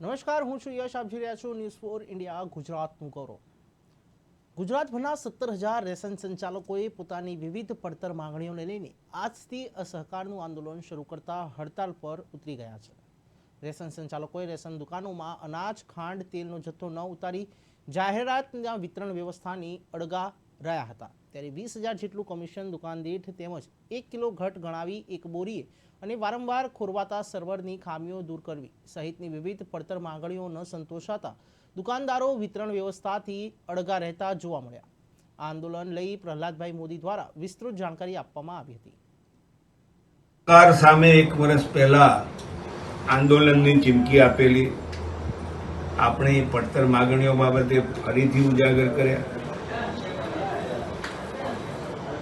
નમસ્કાર, હું છું યશ. આપ જોઈ રહ્યા છું ન્યૂઝ ફોર ઇન્ડિયા ગુજરાતનું ગૌરવ. ગુજરાતભરના સત્તર હજાર રેશન સંચાલકોએ પોતાની વિવિધ પડતર માંગણીઓને લઈને આજથી અસહકારનું આંદોલન શરૂ કરતા હડતાલ પર ઉતરી ગયા છે. રેશન સંચાલકોએ રેશન દુકાનોમાં અનાજ, ખાંડ, તેલનો જથ્થો ન ઉતારી જાહેરાતના વિતરણ વ્યવસ્થાની અડગા રહ્યા હતા. ત્યારે વીસ હજાર જેટલું કમિશન દુકાન દીઠ તેમજ એક કિલો ઘટ ગણાવી એક બોરીએ અને વારંવાર ખોરવાતા સર્વરની ખામીઓ દૂર કરવી. સહિતની વિવિધ પડતર માંગણીઓ ન સંતોષાતા દુકાનદારો વિતરણ વ્યવસ્થાથી અડગા રહેતા જોવા મળ્યા. આંદોલન લઈ પ્રહલાદભાઈ મોદી દ્વારા વિસ્તૃત જાણકારી આપવામાં આવી હતી. સરકાર સામે એક વર્ષ પહેલા આંદોલનની ચીમકી આપેલી. આપણી પડતર માગણીઓ બાબતે ફરીથી ઉજાગર કર્યા.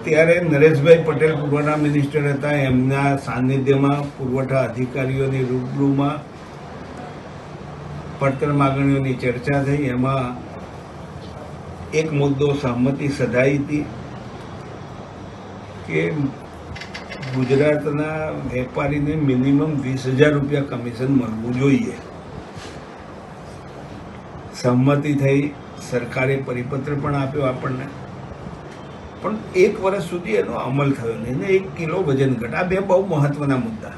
ત્યારે નરેશભાઈ પટેલ પુરવઠા મિનિસ્ટર હતા. એમના સાનિધ્યમાં પુરવઠા અધિકારીઓની રૂબરૂમાં પડતર માગણીઓની ચર્ચા થઈ. એમાં એક મુદ્દો સહમતિ સધાઈ હતી કે ગુજરાતના વેપારીને મિનિમમ વીસ હજાર રૂપિયા કમિશન મળવું જોઈએ. સહમતિ થઈ. સરકારે પરિપત્ર પણ આપ્યો આપણને. પણ એક વર્ષ સુધી એનો અમલ થયો નહીં અને એક કિલો વજન ઘટ. બે બહુ મહત્વના મુદ્દા.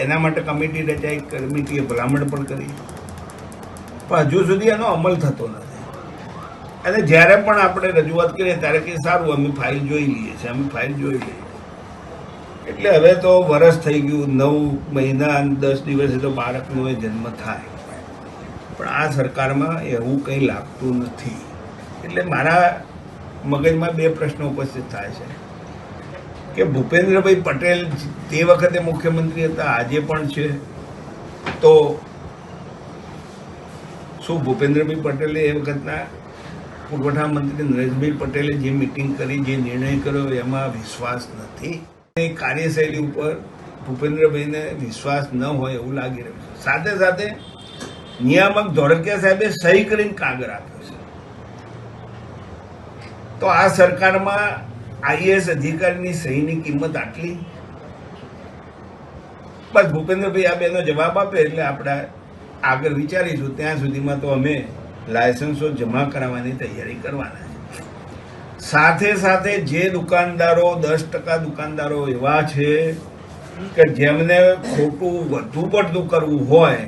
એના માટે કમિટી રચાઈ, કમિટીએ ભલામણ પણ કરી. પણ હજુ સુધી એનો અમલ થતો નથી. અને જ્યારે પણ આપણે રજૂઆત કરીએ ત્યારે કે સારું, અમે ફાઇલ જોઈ લઈએ છીએ, અમે ફાઇલ જોઈ લઈએ એટલે હવે તો વરસ થઈ ગયું, નવ મહિના દસ દિવસે તો બાળકનો એ જન્મ થાય. પણ આ સરકારમાં એવું કંઈ લાગતું નથી. એટલે મારા મગજમાં બે પ્રશ્નો ઉપસ્થિત થાય છે. કે ભૂપેન્દ્રભાઈ પટેલ તે વખતે મુખ્યમંત્રી હતા, આજે પણ છે. તો શું ભૂપેન્દ્રભાઈ પટેલે એ વખતના પુરવઠા મંત્રી નરેશભાઈ પટેલે જે મિટિંગ કરી, જે નિર્ણય કર્યો, એમાં વિશ્વાસ નથી. એ કાર્યશૈલી ઉપર ભૂપેન્દ્રભાઈને વિશ્વાસ ન હોય એવું લાગી રહ્યું છે. સાથે સાથે નિયામક ધોળકિયા સાહેબે સહી કરીને કાગળ આપ્યો. તો આ સરકારમાં આઈએએસ અધિકારીની સહીની કિંમત આટલી? બસ ભૂપેન્દ્રભાઈ, આ બેનો જવાબ આપે એટલે આપણે આગળ વિચારીશું. ત્યાં સુધીમાં તો અમે લાયસન્સો જમા કરાવવાની તૈયારી કરવાના છે. સાથે સાથે જે દુકાનદારો, દસ ટકા દુકાનદારો એવા છે કે જેમને ખોટું વધુ પડતું કરવું હોય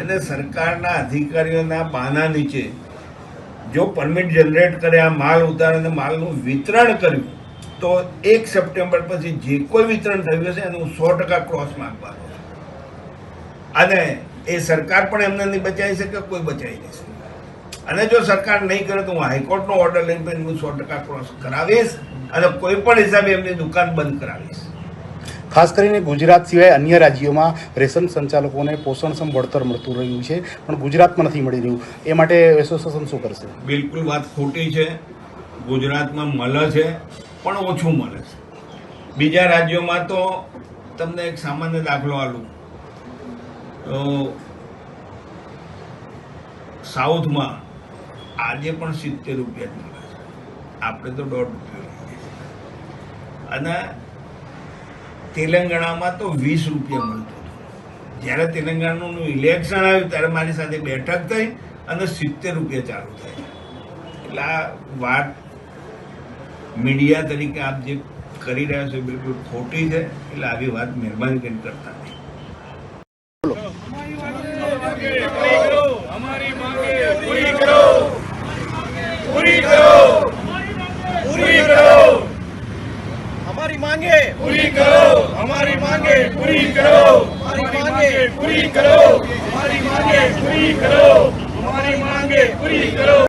અને સરકારના અધિકારીઓના બાના નીચે જો પરમિટ જનરેટ કર્યા માલ ઉતાર અને માલનું વિતરણ કર્યું, તો એક સપ્ટેમ્બર પછી જે કોઈ વિતરણ થયું હશે, એનું સો ટકા ક્રોસ માગવાનું અને એ સરકાર પણ એમને નહીં બચાવી શકે, કોઈ બચાવી નહીં શકે. અને જો સરકાર નહીં કરે, તો હું હાઈકોર્ટનો ઓર્ડર લઈને હું સો ટકા ક્રોસ કરાવીશ અને કોઈ પણ હિસાબે એમની દુકાન બંધ કરાવીશ. ખાસ કરીને ગુજરાત સિવાય અન્ય રાજ્યોમાં રેશન સંચાલકોને પોષણક્ષમ વળતર મળતું રહ્યું છે, પણ ગુજરાતમાં નથી મળી રહ્યું. એ માટે એસોસિએશન શું કરશે? બિલકુલ વાત ખોટી છે. ગુજરાતમાં મળે છે, પણ ઓછું મળે છે. બીજા રાજ્યોમાં તો તમને એક સામાન્ય દાખલો આલું તો સાઉથમાં આજે પણ સિત્તેર રૂપિયા જ મળે છે. આપણે તો દોઢ રૂપિયા અને તેલંગાણામાં તો વીસ રૂપિયા મળતું હતું. જ્યારે તેલંગાણાનું ઇલેક્શન આવ્યું, ત્યારે મારી સાથે બેઠક થઈ અને સિત્તેર રૂપિયા ચાલુ થાય. એટલે આ વાત મીડિયા તરીકે આપ જે કરી રહ્યા છો બિલકુલ ખોટી છે. એટલે આવી વાત મહેરબાની કરીને કરતા નહીં. કરો મારી માંગે પૂરી કરો મારી માંગે પૂરી કરો મારી માંગે પૂરી કરો.